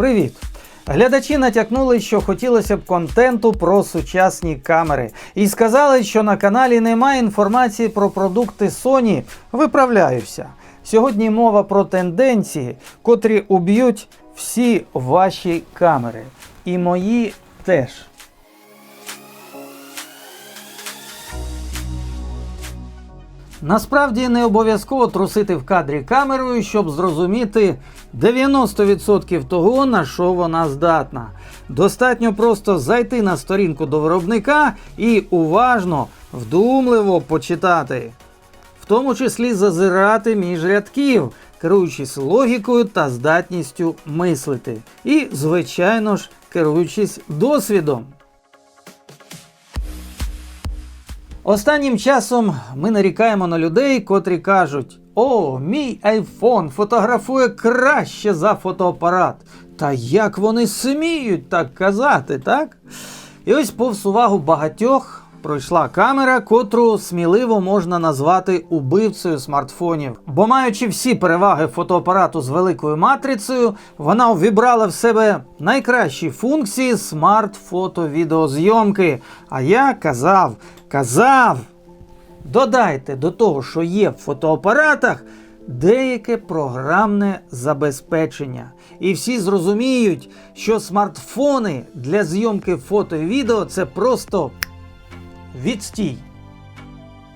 Привіт! Глядачі натякнули, що хотілося б контенту про сучасні камери, і сказали, що на каналі немає інформації про продукти Sony. Виправляюся. Сьогодні мова про тенденції, котрі уб'ють всі ваші камери. І мої теж. Насправді не обов'язково трусити в кадрі камерою, щоб зрозуміти 90% того, на що вона здатна. Достатньо просто зайти на сторінку до виробника і уважно, вдумливо почитати, в тому числі зазирати між рядків, керуючись логікою та здатністю мислити. І, звичайно ж, керуючись досвідом. Останнім часом ми нарікаємо на людей, котрі кажуть: О, мій айфон фотографує краще за фотоапарат. Та як вони сміють так казати, так? І ось повз увагу багатьох пройшла камера, котру сміливо можна назвати убивцею смартфонів. Бо маючи всі переваги фотоапарату з великою матрицею, вона увібрала в себе найкращі функції смарт-фото-відеозйомки. А я казав, казав. Додайте до того, що є в фотоапаратах, деяке програмне забезпечення. І всі зрозуміють, що смартфони для зйомки фото і відео це просто відстій.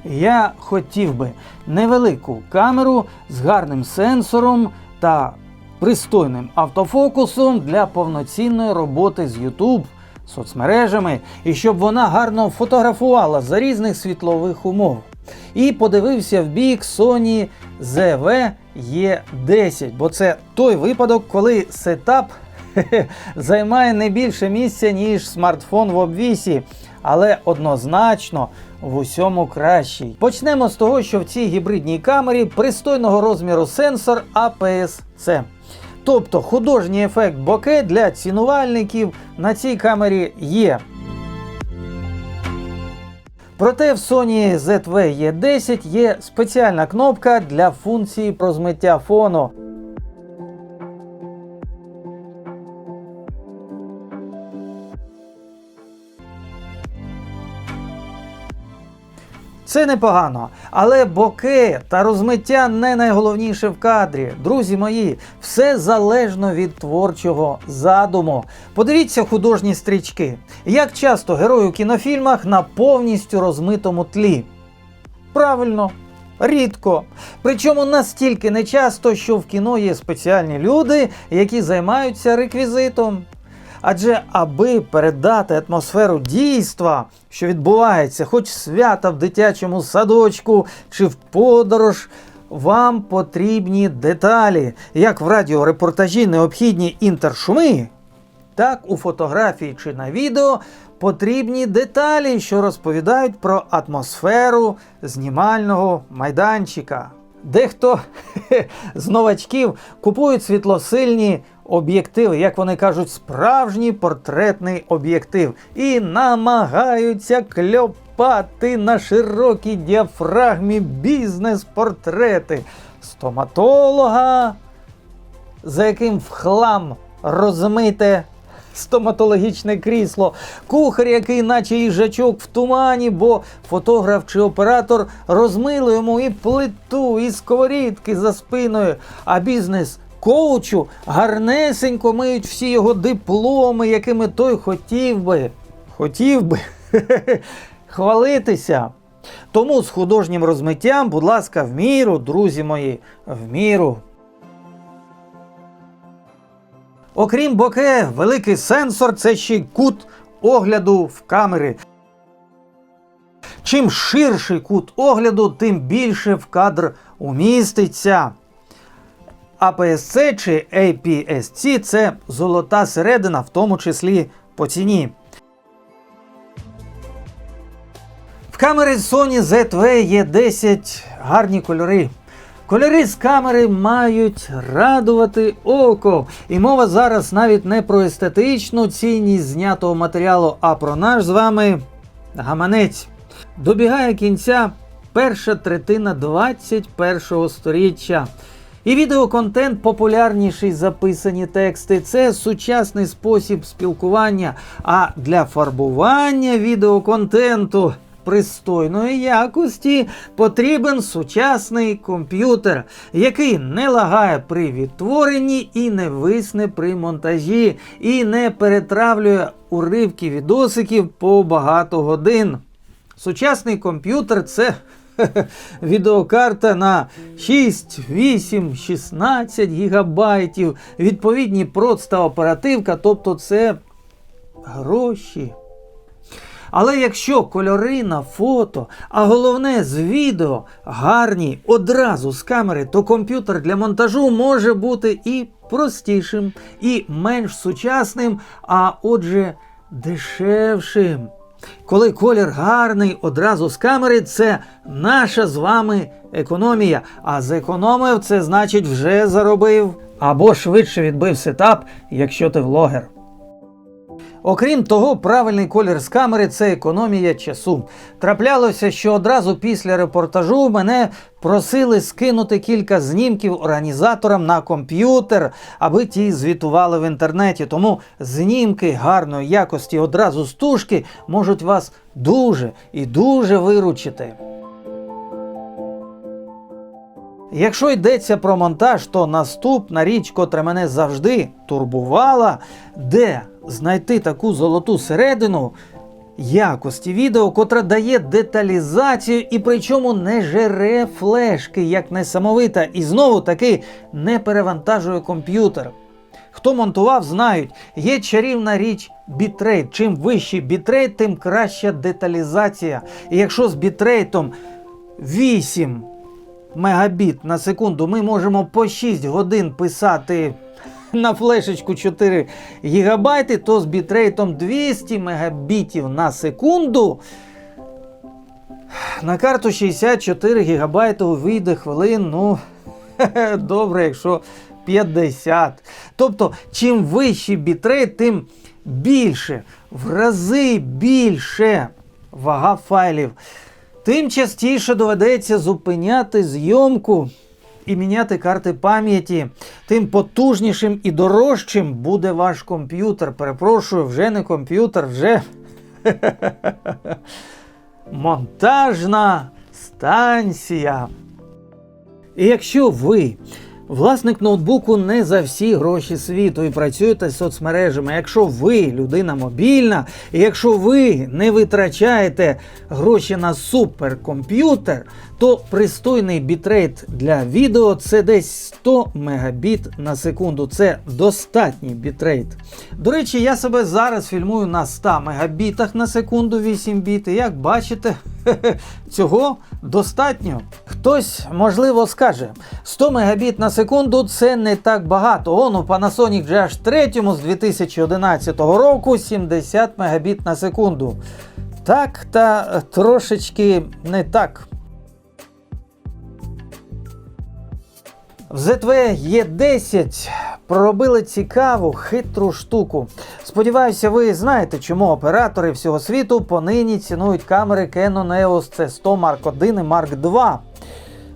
Я хотів би невелику камеру з гарним сенсором та пристойним автофокусом для повноцінної роботи з YouTube, соцмережами, і щоб вона гарно фотографувала за різних світлових умов. І подивився в бік Sony ZV E10, бо це той випадок, коли сетап займає не більше місця, ніж смартфон в обвісі, але однозначно в усьому кращий. Почнемо з того, що в цій гібридній камері пристойного розміру сенсор APS-C. Тобто художній ефект боке для цінувальників на цій камері є. Проте в Sony ZV E10 є спеціальна кнопка для функції прозмиття фону. Це непогано, але боке та розмиття не найголовніше в кадрі. Друзі мої, все залежно від творчого задуму. Подивіться художні стрічки. Як часто герої у кінофільмах на повністю розмитому тлі? Правильно, рідко. Причому настільки нечасто, що в кіно є спеціальні люди, які займаються реквізитом. Адже аби передати атмосферу дійства, що відбувається, хоч свята в дитячому садочку чи в подорож, вам потрібні деталі. Як в радіорепортажі необхідні інтершуми, так у фотографії чи на відео потрібні деталі, що розповідають про атмосферу знімального майданчика. Дехто з новачків купують світлосильні об'єктиви, як вони кажуть, справжній портретний об'єктив, і намагаються кльопати на широкій діафрагмі бізнес-портрети стоматолога, за яким в хлам розмите стоматологічне крісло, кухар, який, наче їжачок в тумані, бо фотограф чи оператор розмили йому і плиту, і сковорідки за спиною, а бізнес. Коучу гарнесенько миють всі його дипломи, якими той хотів би, хотів би хвалитися. Тому з художнім розмиттям, будь ласка, в міру, друзі мої, в міру. Окрім боке, великий сенсор це ще й кут огляду в камери. Чим ширший кут огляду, тим більше в кадр уміститься. APS-C чи APS-C це золота середина, в тому числі по ціні. В камери Sony ZV є 10 гарні кольори. Кольори з камери мають радувати око. І мова зараз навіть не про естетичну цінність знятого матеріалу, а про наш з вами гаманець. Добігає кінця перша третина 21-го сторіччя. І відеоконтент популярніший записані тексти це сучасний спосіб спілкування. А для фарбування відеоконтенту пристойної якості потрібен сучасний комп'ютер, який не лагає при відтворенні і не висне при монтажі, і не перетравлює уривки відосиків по багато годин. Сучасний комп'ютер це відеокарта на 6, 8, 16 гігабайтів, відповідні проц та оперативка, тобто це гроші. Але якщо кольори на фото, а головне з відео гарні одразу з камери, то комп'ютер для монтажу може бути і простішим, і менш сучасним, а отже, дешевшим. Коли колір гарний одразу з камери, це наша з вами економія. А зекономив це значить вже заробив. Або швидше відбив сетап, якщо ти влогер. Окрім того, правильний колір з камери це економія часу. Траплялося, що одразу після репортажу мене просили скинути кілька знімків організаторам на комп'ютер, аби ті звітували в інтернеті. Тому знімки гарної якості одразу з тушки можуть вас дуже і дуже виручити. Якщо йдеться про монтаж, то наступна річ, котра мене завжди турбувала, де знайти таку золоту середину якості відео, котра дає деталізацію і причому не жере флешки, як несамовита, і знову таки не перевантажує комп'ютер. Хто монтував, знають, є чарівна річ бітрейт. Чим вищий бітрейт, тим краща деталізація. І якщо з бітрейтом 8 мегабіт на секунду ми можемо по 6 годин писати на флешечку 4 гігабайти, то з бітрейтом 200 мегабітів на секунду. На карту 64 гігабайти вийде хвилин, ну, добре, якщо 50. Тобто, чим вищий бітрейт, тим більше, в рази більше вага файлів. Тим частіше доведеться зупиняти зйомку і міняти карти пам'яті, тим потужнішим і дорожчим буде ваш комп'ютер. Перепрошую, вже не комп'ютер, вже монтажна станція. І якщо ви Власник ноутбуку не за всі гроші світу і працюєте з соцмережами. Якщо ви людина мобільна, і якщо ви не витрачаєте гроші на суперкомп'ютер, то пристойний бітрейт для відео це десь 100 мегабіт на секунду. Це достатній бітрейт. До речі, я себе зараз фільмую на 100 мегабітах на секунду 8 біт. І як бачите, цього достатньо. Хтось, можливо, скаже, 100 мегабіт на секунду це не так багато. Он у Panasonic GH3 з 2011 року 70 мегабіт на секунду. Так, та трошечки не так. В ZV E10 проробили цікаву хитру штуку. Сподіваюся, ви знаєте, чому оператори всього світу понині цінують камери Canon EOS C100 Mark 1 і Mark 2.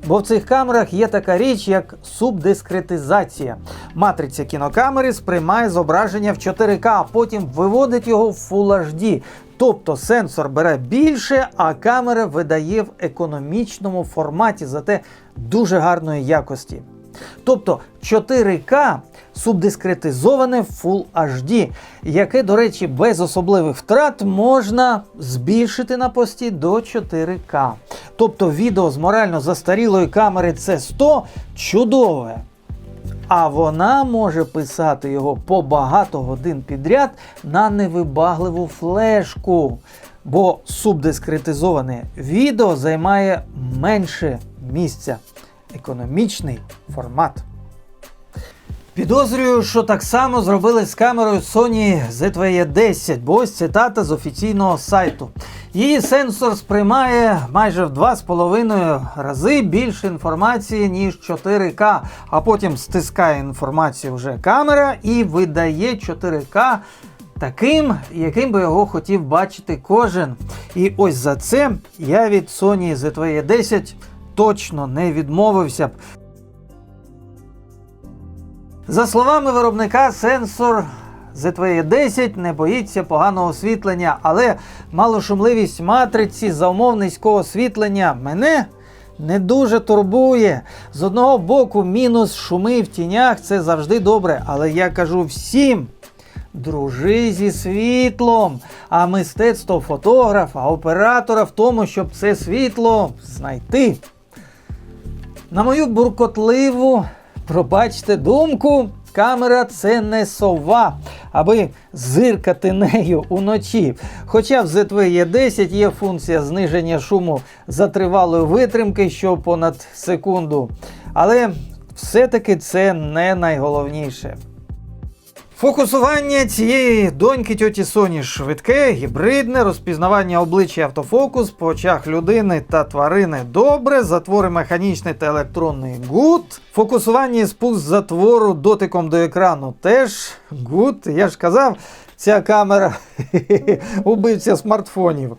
Бо в цих камерах є така річ, як субдискретизація. Матриця кінокамери сприймає зображення в 4К, а потім виводить його в Full HD. Тобто сенсор бере більше, а камера видає в економічному форматі, зате дуже гарної якості. Тобто 4К субдискретизоване Full HD, яке, до речі, без особливих втрат можна збільшити на пості до 4К. Тобто відео з морально застарілої камери c 100 чудове. А вона може писати його по багато годин підряд на невибагливу флешку. Бо субдискретизоване відео займає менше місця економічний формат. Підозрюю, що так само зробили з камерою Sony ZV-10, бо ось цитата з офіційного сайту. Її сенсор сприймає майже в 2,5 рази більше інформації, ніж 4К, а потім стискає інформацію вже камера і видає 4К таким, яким би його хотів бачити кожен. І ось за це я від Sony ZV-10 точно не відмовився б. За словами виробника, сенсор ZVE10 не боїться поганого освітлення, але малошумливість матриці за умов низького освітлення мене не дуже турбує. З одного боку, мінус шуми в тінях це завжди добре, але я кажу всім. Дружи зі світлом, а мистецтво фотографа, оператора в тому, щоб це світло знайти. На мою буркотливу, пробачте думку, камера це не сова, аби зиркати нею уночі. Хоча в ZV E10 є функція зниження шуму за тривалої витримки, що понад секунду. Але все-таки це не найголовніше. Фокусування цієї доньки тьоті Соні швидке, гібридне, розпізнавання обличчя автофокус по очах людини та тварини добре, затвори механічний та електронний гуд. Фокусування і спуск затвору дотиком до екрану теж гуд. Я ж казав, ця камера убивця смартфонів.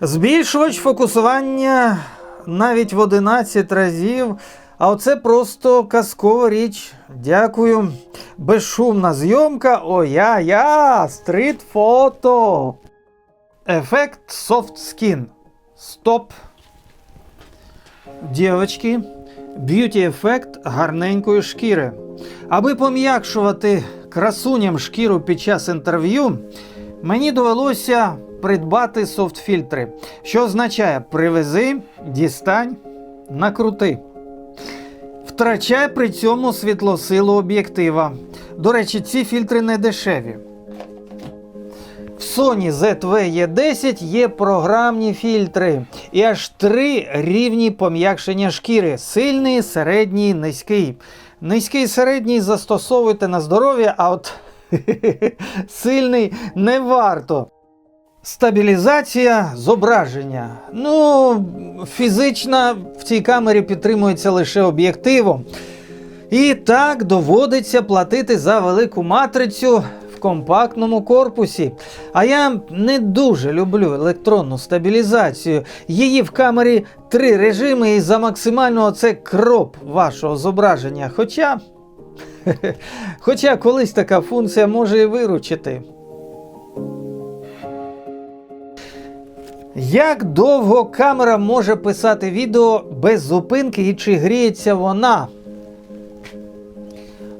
Збільшувач фокусування навіть в 11 разів. А оце просто казкова річ. Дякую. Безшумна зйомка. О-я-я! Стріт фото. Ефект Soft Skin. Стоп. Дівочки. Б'юті ефект гарненької шкіри. Аби пом'якшувати красуням шкіру під час інтерв'ю, мені довелося придбати софтфільтри, що означає привези, дістань, накрути. Втрачає при цьому світлосилу об'єктива. До речі, ці фільтри не дешеві. В Sony ZV-E10 є програмні фільтри і аж три рівні пом'якшення шкіри: сильний, середній, низький. Низький і середній застосовуйте на здоров'я, а от сильний не варто. Стабілізація зображення. Ну, фізична в цій камері підтримується лише об'єктивом. І так доводиться платити за велику матрицю в компактному корпусі. А я не дуже люблю електронну стабілізацію. Її в камері три режими, і за максимального це кроп вашого зображення. Хоча, хоча колись така функція може і виручити. Як довго камера може писати відео без зупинки і чи гріється вона?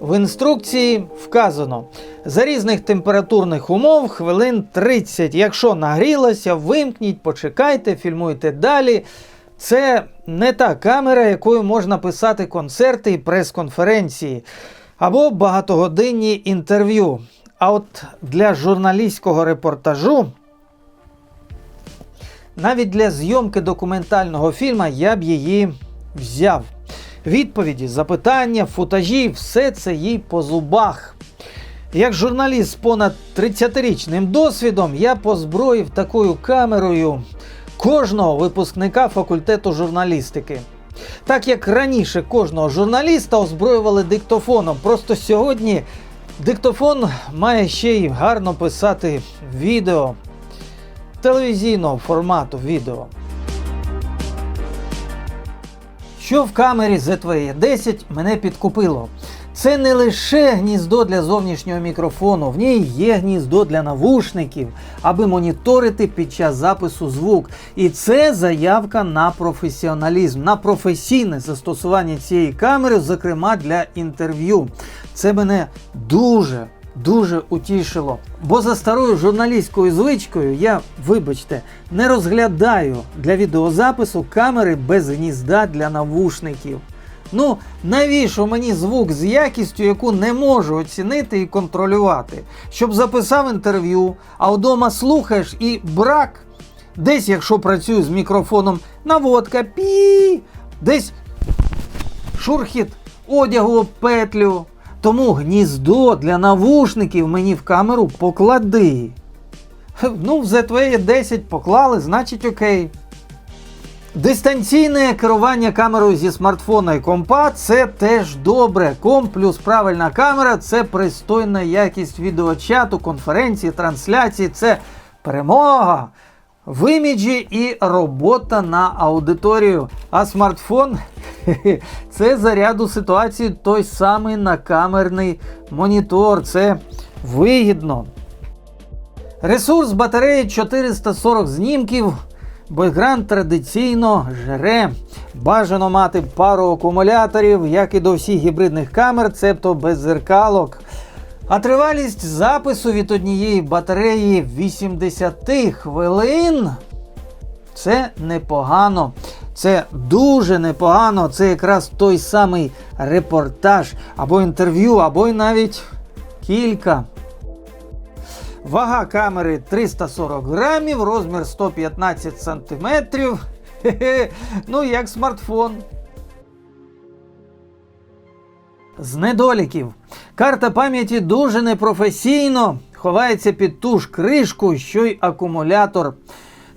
В інструкції вказано за різних температурних умов хвилин 30. Якщо нагрілося, вимкніть, почекайте, фільмуйте далі. Це не та камера, якою можна писати концерти і прес-конференції або багатогодинні інтерв'ю. А от для журналістського репортажу. Навіть для зйомки документального фільму я б її взяв. Відповіді, запитання, футажі все це їй по зубах. Як журналіст з понад 30-річним досвідом, я позброїв такою камерою кожного випускника факультету журналістики. Так як раніше кожного журналіста озброювали диктофоном. Просто сьогодні диктофон має ще й гарно писати відео телевізійного формату відео. Що в камері ZV-10 мене підкупило? Це не лише гніздо для зовнішнього мікрофону, в ній є гніздо для навушників, аби моніторити під час запису звук. І це заявка на професіоналізм, на професійне застосування цієї камери, зокрема для інтерв'ю. Це мене дуже дуже утішило. Бо за старою журналістською звичкою я, вибачте, не розглядаю для відеозапису камери без гнізда для навушників. Ну, навіщо мені звук з якістю, яку не можу оцінити і контролювати? Щоб записав інтерв'ю, а вдома слухаєш і брак. Десь, якщо працюю з мікрофоном, наводка пі, десь шурхіт одягу петлю. Тому гніздо для навушників мені в камеру поклади. Ну, в ZV 10 поклали, значить окей. Дистанційне керування камерою зі смартфона і компа це теж добре. Комп плюс правильна камера це пристойна якість відеочату, конференції, трансляції, це перемога в іміджі і робота на аудиторію. А смартфон. Це заряду ситуації той самий накамерний монітор. Це вигідно. Ресурс батареї 440 знімків. бо екран традиційно жре. Бажано мати пару акумуляторів, як і до всіх гібридних камер, цебто без зеркалок. А тривалість запису від однієї батареї 80 хвилин. Це непогано. Це дуже непогано. Це якраз той самий репортаж або інтерв'ю, або й навіть кілька. Вага камери 340 грамів, розмір 115 сантиметрів. Ну як смартфон. З недоліків. Карта пам'яті дуже непрофесійно ховається під ту ж кришку, що й акумулятор.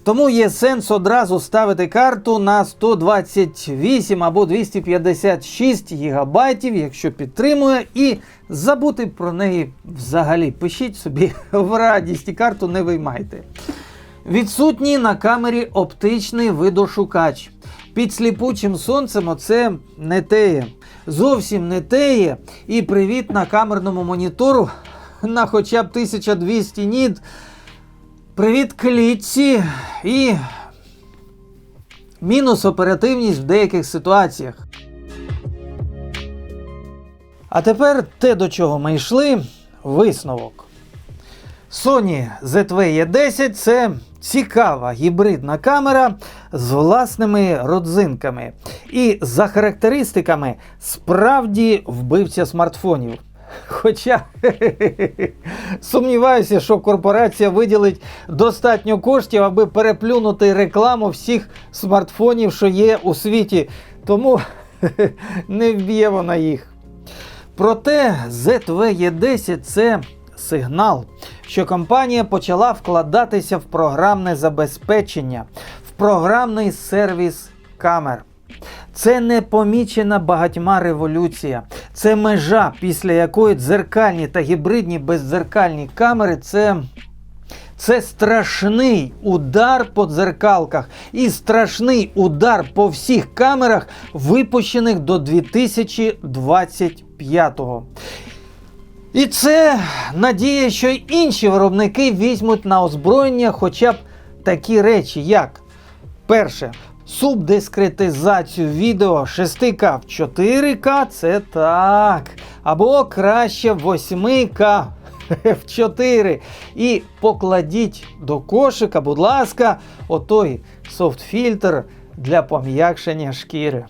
Тому є сенс одразу ставити карту на 128 або 256 гігабайтів, якщо підтримує, і забути про неї взагалі. Пишіть собі в радість і карту не виймайте. Відсутній на камері оптичний видошукач. Під сліпучим сонцем оце не теє. Зовсім не теє. І привіт на камерному монітору на хоча б 1200 ніт. Привіт клітці і мінус оперативність в деяких ситуаціях. А тепер те, до чого ми йшли, висновок. Sony ZV-E10 це цікава гібридна камера з власними родзинками. І за характеристиками справді вбивця смартфонів. Хоча сумніваюся, що корпорація виділить достатньо коштів, аби переплюнути рекламу всіх смартфонів, що є у світі. Тому не вб'є вона їх. Проте ZV-E10 це сигнал, що компанія почала вкладатися в програмне забезпечення, в програмний сервіс камер. Це непомічена багатьма революція. Це межа, після якої дзеркальні та гібридні бездзеркальні камери це. Це страшний удар по дзеркалках і страшний удар по всіх камерах, випущених до 2025-го. І це надія, що й інші виробники візьмуть на озброєння хоча б такі речі, як перше, субдискретизацію відео 6К в 4К це так. Або краще 8К в 4. І покладіть до кошика, будь ласка, отой софтфільтр для пом'якшення шкіри.